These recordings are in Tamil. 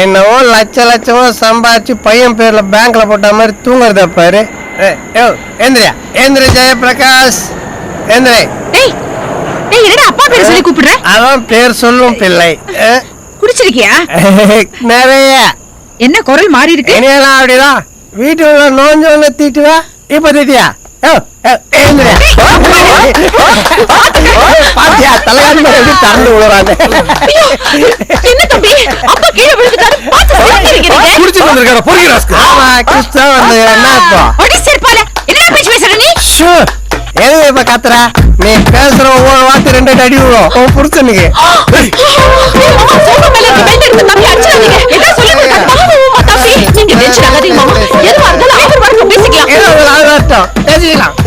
என்னவோ லட்ச லட்சமா சம்பாதிச்சு பையன் பேர்ல பேங்க்ல போட்ட மாதிரி தூங்குறத பாரு. ஏந்திரியா? ஏந்திர ஜெயபிரகாஷ்? ஏந்திரே. ஏய் ஏய் என்னடா அப்பா பேர் சொல்லி கூப்பிடுற? அவன் பேர் சொல்லும் பிள்ளை. குடிச்சிருக்கியா? நிறைய. என்ன குரல் மாறி இருக்கு? இனியெல்லாம் அப்படிதான் வீட்டுல நோஞ்சோன்னு தீட்டுவா இப்ப தீட்டியா? பாத்தியா தலையாரி மேல எப்படி திறந்து விழுறாங்க என்ன தம்பி? அப்பா கீழே விழுந்துட்டாரு. பார்த்து சிரிக்கிறீங்க குடிச்சிட்டு வந்திருக்காரு பொறுக்கி ராஸ்க்கு ஆமா. கிறிஸ்தவ வந்து என்ன இப்போ ஒடி செருப்பால என்னடா பேச்சு பேசுற நீ? ஷூ. எதுக்கு இப்ப கத்துற நீ பேசுற ஒவ்வொரு வார்த்தை ரெண்டு அடி விழும். உன் புருஷனுக்கு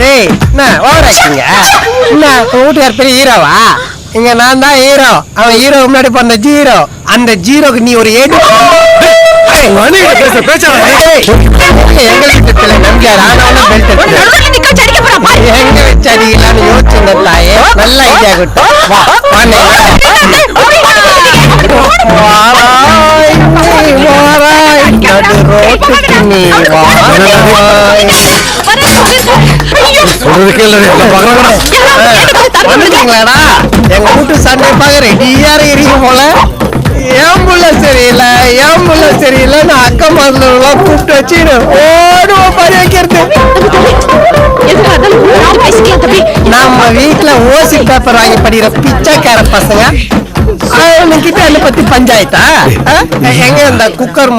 ஏய். என்ன ஓவர் ஆக்டிங்க என்ன வீட்டுக்கார் பெரிய ஹீரோவா? இங்க நான் தான் ஹீரோ. அவன் ஹீரோ முன்னாடி பண்ண ஜீரோ. அந்த ஜீரோக்கு நீ ஒரு ஏடு மணிகிட்ட பேச பேச்சாடா ஏய், எங்க வீட்டு பிள்ளை நம்பியார் ஆனவன பெல்ட் போறா பாரு எங்க வச்சு அடிக்கலாம்னு யோசிச்சுங்க தாயே நல்ல ஐடியா கொடுத்து வா வாண்ணே. வாராய் நீ வாராய் நடு ரோட்டுக்கு நீ வாராய் சொல்றது கேளு எல்லாம் பாக்குறாங்கடா வந்துட்டீங்களாடா எங்க வீட்டு சண்டை பார்க்க ரெடியா இருக்கீங்க போல புள்ள சரியில்லை புள்ள சரியில்லை நான் அக்கா மாதெல்லாம் கூப்பிட்டு வச்சு ஓடுவோம் பறி வைக்கிறது நம்ம வீட்ல ஓசி பேப்பர் வாங்கி படிக்கிற பிச்சைக்கார பசங்க. அவனுக்கிட்ட என்ன பத்தி பஞ்சாயத்தா? எங்க இந்த குக்கர்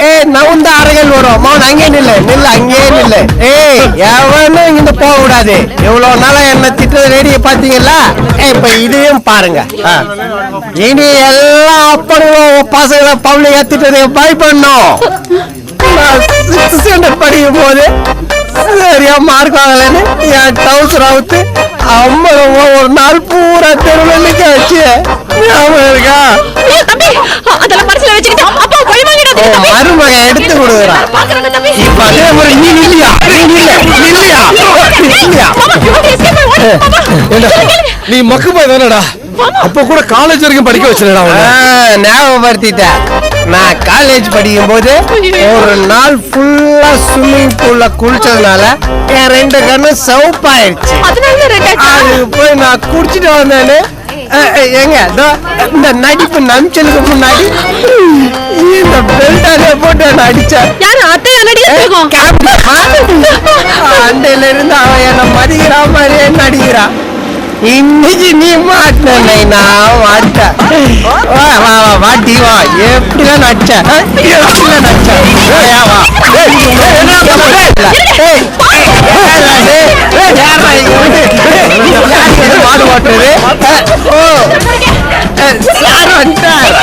ஏய், நவுந்த அறைகள் வரும் மௌன் அங்கே நில்லு நில்லு அங்கே நில்லு ஏய் எவனும் இங்க போக கூடாது இவ்வளவு நாளா என்ன திட்டது ரேடியோ பாத்தீங்களா இப்ப இதையும் பாருங்க. இனி எல்லாம் அப்பனும் பசங்களை பவுலிங்க திட்டதை பயப்படணும் படிக்கும் போது சரியா மார்க் வாங்கலன்னு என் டவுசர் அவுத்து அம்மா ஒரு நாள் பூரா தெருவில் நிக்க வச்சு ஞாபகம் இருக்கா? தம்பி அதெல்லாம் மனசுல வச்சுக்கிட்டு அப்பா உன் தம்பி. மருமகன் எடுத்து கொடுக்குறான் பாக்குறாங்க தம்பி. இப்ப அதே மாதிரி நீ நில்லியா? நீ சொல்லுங்க, கேளுங்க. நீ மக்கு போய் தானடா? அப்ப கூட காலேஜ் வரைக்கும் படிக்க வச்சிருடா ஞாபகப்படுத்திட்டேன். நான் காலேஜ் படிக்கும் போது ஒரு நாள் ஃபுல்லா ஸ்விம்மிங் பூல்ல குளிச்சதுனால என் ரெண்டு கண்ணும் சவுப்பாயிருச்சு? அது போய் நான் குடிச்சிட்டு வந்தேன்னு ஏங்க இந்த நடிப்பு நம்பிச்சலுக்கு முன்னாடி இந்த போட்டு நான் அடிச்சேன் யாரு அத்தையா நடிகர் அண்டையில இருந்து அவன் என்ன மதிக்கிறா மாதிரியே நடிக்கிறான். இன்னைக்கு நீ மாட்டின நான் மாட்டேன். வாட்டி வா. எப்படிலாம் நடிச்ச? எப்படிலாம் நடிச்ச வா. மாடு ஓட்டுறது? ஓ. சார் வந்துட்டாரா?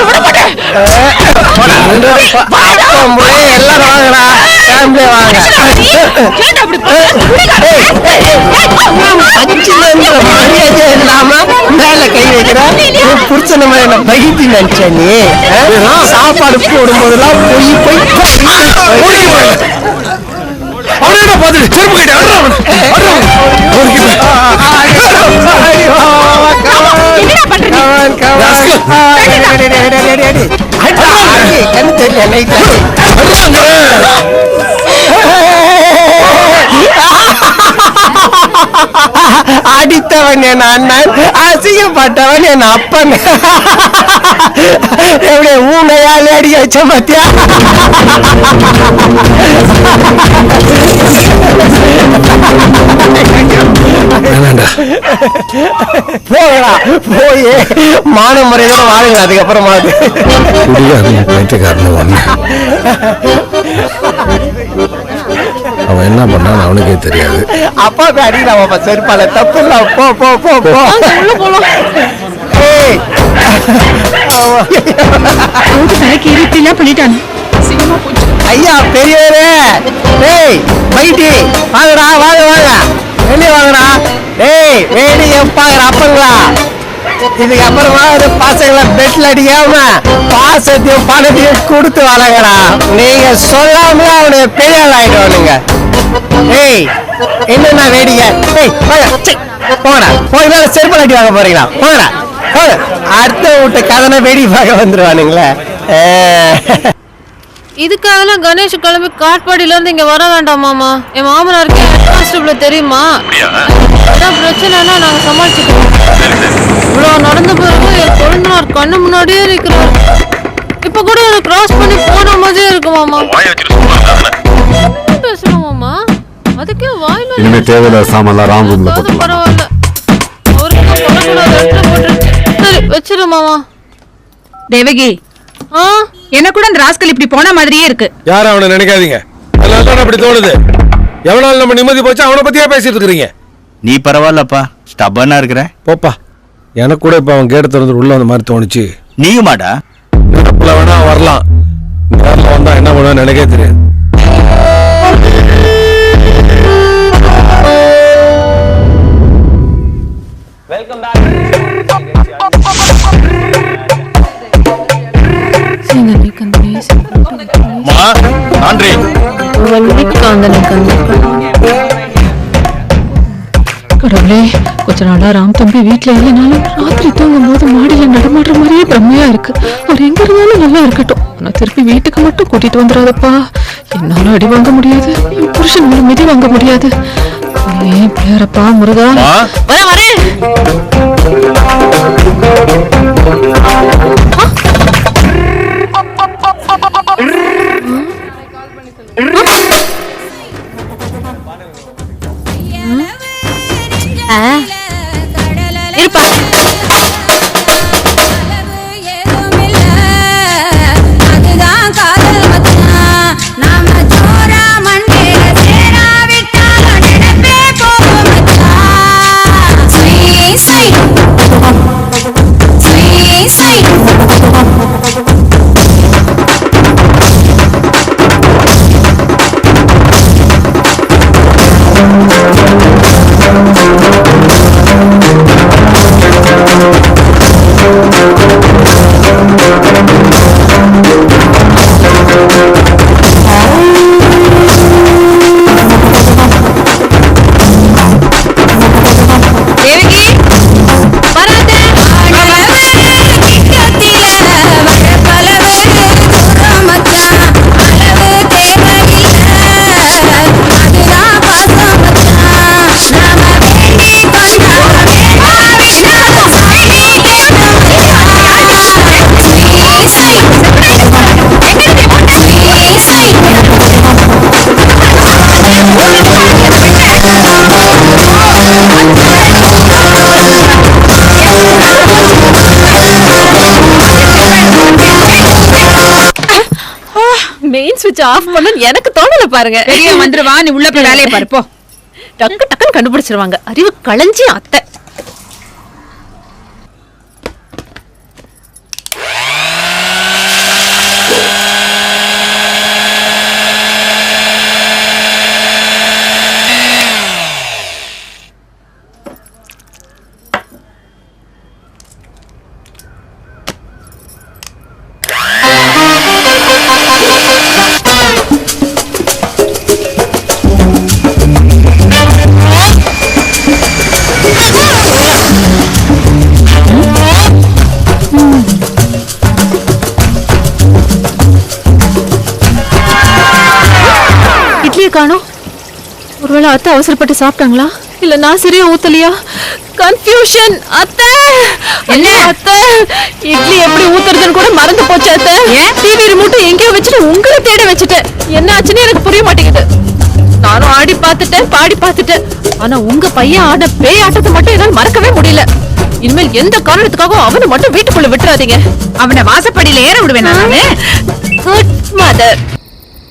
விட. மாட்டேன். அப்பம் போய் எல்லாரும் வாங்கடா ஃபேமிலி வாங்க. அச்சுலன்ற மரியாதை இல்லாம மேல கை வைக்கிற மாதிரி என்ன பகிட்டி நினைச்ச நீ? சாப்பாடு போடும் போதெல்லாம் பொய் பொய் அவனே பாத்துட்டு செருப்பு கைட்டு அடடா அவன அடடா என்னடா பண்ற நீ? கண்ணு அடித்தவன் என் அண்ணன் அசிங்கப்பட்டவன் என் அப்பன் எப்படி ஊனையால் அடி வச்ச பாத்தியா போகடா போய். மான முறையோட வாழுங்க அதுக்கப்புறமா அவன் என்ன பண்ணான்னு அவனுக்கே தெரியாது. அப்பா போய் அடிக்கலாம் செருப்பால. தப்பு இல்ல போ போ போ. ஏய், அவன் பண்ணிட்டானு. ஐயா பெரியவரே. டேய் வைட்டி வாங்கடா வாங்க வாங்க. வெளியே வாங்கடா. ஏய் வேடி எப்பாங்கிற அப்பங்களா இதுக்கு அப்புறமா ஒரு பசங்களை பெட்ல அடிக்காம பாசத்தையும் பணத்தையும் கொடுத்து வளங்கடா நீங்க சொல்லாமலே அவனுக்கு பெரிய ஆள் ஆயிடுவானுங்க ஏய் என்னென்ன வேடிக்கை? ஏய் போங்கடா. போய் மேல செருப்பு அடி வாங்க போறீங்களா? போங்கடா போங்க அடுத்த வீட்டு கதனை வேடி பார்க்க வந்துருவானுங்களே. ஆ. இதுக்காகலாம் கணேஷ் கிளம்பி காட்பாடியில இருந்து இங்க வர வேண்டாம் மாமா. என் மாமனாருக்கு ஹெட் கான்ஸ்டபிள் தெரியுமா? அதான் பிரச்சனைனா நாங்க சமாளிச்சுக்கிறோம். இவ்வளோ நடந்த பிறகு என் கொழுந்தனார் கண்ணு முன்னாடியே நிக்கிறார் இப்ப கூட எனக்கு கிராஸ் பண்ணி போன மாதிரியே இருக்கு மாமா. பேசுறோம் மாமா? அதுக்கே வாய் இனிமே தேவையில்லாத சாமான்லாம் ராங் ரூம்ல பரவாயில்ல. அவருக்கு இடத்துல சரி வச்சிரு மாமா. தேவகி என்ன கூட அந்த ராஸ்கல் இப்படி போன மாதிரியே இருக்கு. யாரும் அவனை நினைக்காதீங்க. அதனால தான் அப்படி தோணுது. எவனால நம்ம நிம்மதி போச்சு அவனை பத்தியே பேசிட்டு இருக்கிறீங்க? நீ பரவாயில்லப்பா ஸ்டபனா இருக்கிற? போப்பா எனக்கு கூட இப்ப அவன் கேட்டு திறந்து உள்ள வந்த மாதிரி தோணுச்சு. நீயுமாடா? நினப்புல வேணா வரலாம். நேரில் வந்தா என்ன பண்ணுவேன்னு எனக்கே மா கடவுளே கொஞ்ச நாளா ராம் தம்பி வீட்ல இல்லைனாலும் ராத்திரி தூங்கும் போது மாடியில நடமாடுற மாதிரியே பிரம்மையா இருக்கு. அவர் எங்க இருந்தாலும் நல்லா இருக்கட்டும். ஆனா திருப்பி வீட்டுக்கு மட்டும் கூட்டிட்டு வந்துடாதப்பா. என்னால அடி வாங்க முடியாது. என் புருஷன் மேல மிதி வாங்க முடியாது. ஏன் பிள்ளையாரப்பா முருகா? வரேன் Rrrr! சுவிட்ச் ஆஃப் பண்ண. எனக்கு தோணல பாருங்க. பெரிய வந்துருவா நீ உள்ள போய் வேலையை பாரு போ. டக்கு டக்குன்னு கண்டுபிடிச்சிருவாங்க. அறிவு களஞ்சி அத்தை. இட்லியை காணோம். ஒருவேளை அத்தை அவசரப்பட்டு சாப்பிட்டாங்களா? இல்ல நான் சரியா ஊத்தலையா? கன்ஃபியூஷன் அத்தை! என்ன? அத்தை! இட்லி எப்படி ஊத்துறதுன்னு கூட மறந்து போச்சு அத்தை? டிவி ரிமோட் எங்கேயோ வச்சுட்டு உங்களை தேட வச்சுட்டேன். என்ன ஆச்சுன்னு எனக்கு புரிய மாட்டேங்குது. நானும் ஆடி பார்த்துட்டேன் பாடி பார்த்துட்டேன். ஆனா உங்க பையன் ஆட பேய் ஆட்டத்தை மட்டும் என்னால மறக்கவே முடியல. இனிமேல் எந்த காரணத்துக்காகவும் அவனை மட்டும் வீட்டுக்குள்ள விட்டுறாதீங்க. அவனை வாசப்படியில ஏற விடுவேன் நானு குட் மதர்